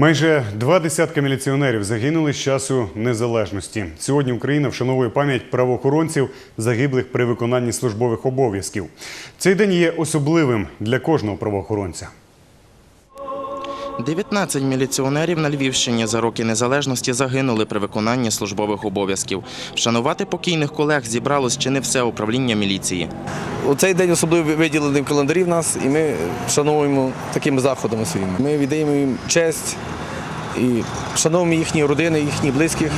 Майже два десятка міліціонерів загинули з часу незалежності. Сьогодні Україна вшановує пам'ять правоохоронців, загиблих при виконанні службових обов'язків. Цей день є особливим для кожного правоохоронця. 19 міліціонерів на Львівщині за роки незалежності загинули при виконанні службових обов'язків. Вшанувати покійних колег зібралось чи не все управління міліції. У цей день особливо виділений в календарі в нас, і ми вшановуємо такими заходами своїми. Ми віддаємо їм честь і вшановуємо їхні родини, їхніх близьких.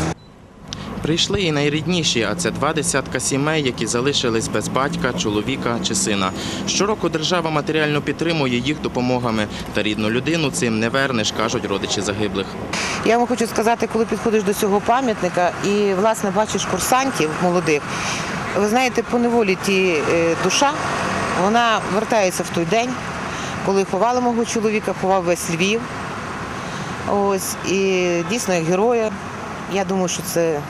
Прийшли і найрідніші, а це два десятка сімей, які залишились без батька, чоловіка чи сина. Щороку держава матеріально підтримує їх допомогами. Та рідну людину цим не вернеш, кажуть родичі загиблих. Я вам хочу сказати, коли підходиш до цього пам'ятника і власне бачиш курсантів молодих, ви знаєте, по неволі ті е, душа, вона вертається в той день, коли ховали мого чоловіка, ховав весь Львів. Ось і дійсно героя. Я думаю, що це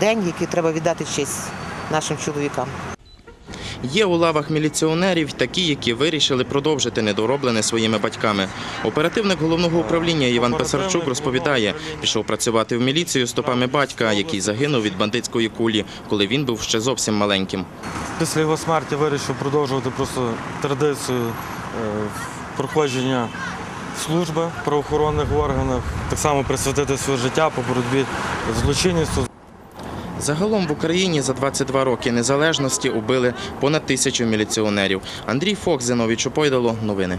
день, який треба віддати честь нашим чоловікам. Є у лавах міліціонерів такі, які вирішили продовжити недороблене своїми батьками. Оперативник головного управління Іван Писарчук розповідає, пішов працювати в міліцію стопами батька, який загинув від бандитської кулі, коли він був ще зовсім маленьким. Після його смерті вирішив продовжувати просто традицію е, проходження служби в правоохоронних органах, так само присвятити своє життя по боротьбі з злочинністю. Загалом в Україні за 22 роки незалежності убили понад тисячу міліціонерів. Андрій Фок, Зиновій Чупойдало. Новини.